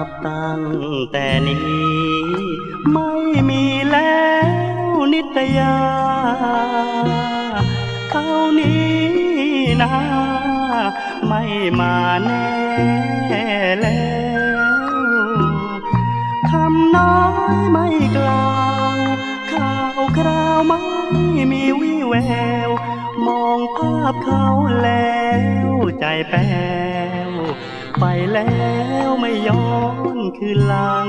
ับตั้งแต่นี้ ไม่มีแล้วนิตยาเขานี้นะไม่มาแน่แล้วคำน้อยไม่กล่าวข่าวคราวไม่มีวิแวว มองภาพเขาแล้วใจแป้วไปแล้วไม่ยอน คืนหลัง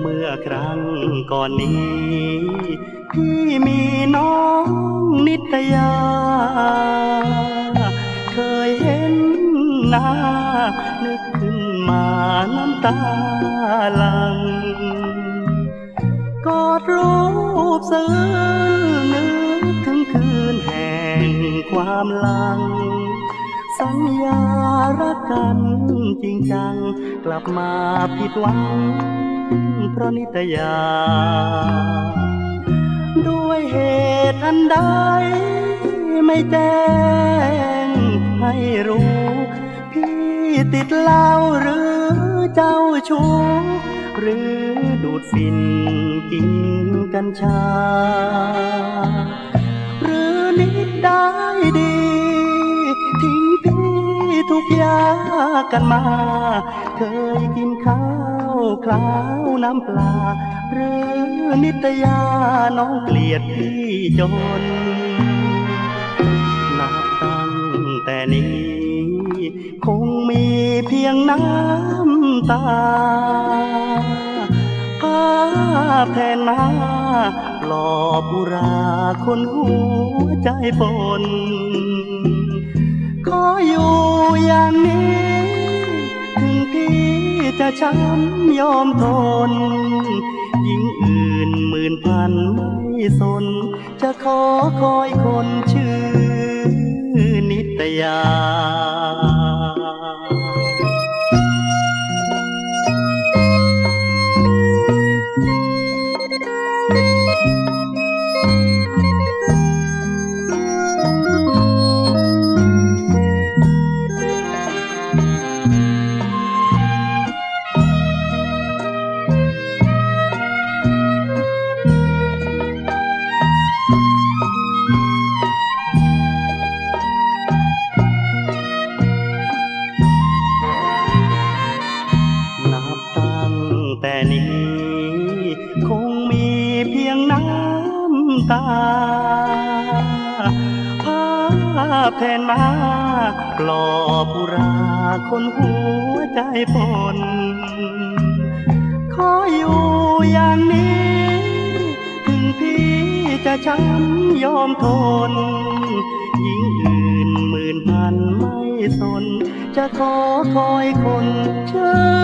เมื่อครั้งก่อนนี้ พี่มีน้องนิตยา เคยเห็นหน้า นึกขึ้นมาน้ำตาหลัง กอดรูปเสือนึกถึงคืนแห่งความหลัง สัญญารักกันจริงจัง กลับมาผิดหวังเพราะนิตยา ด้วยเหตุอันใดไม่แจ้งให้รู้ พี่ติดเหล้าหรือเจ้าชู้หรือดูดฝิ่นกินกัญชา กยากันมา เคยกินข้าวคลาวน้ำปลา หรือนิตยาน้องเกลียดพี่จนนับตั้งแต่นี้ คงมีเพียงน้ำตาภาพแทนมาปลอบอุราคนหัวใจปน ขออยู่อย่างนี้ ถึงพี่จะช้ำยอมทน ยิ่งอื่นหมื่นพันไม่สน จะขอคอยคนชื่อนิตยา นี้ คงมีเพียงน้ำตา ภาพแทนมาปลอบอุราคนหัวใจปนขออยู่อย่างนี้ ถึงพี่จะช้ำยอมทนยิ่งอื่นหมื่นพันไม่สน จะขอคอยคนเชื่อ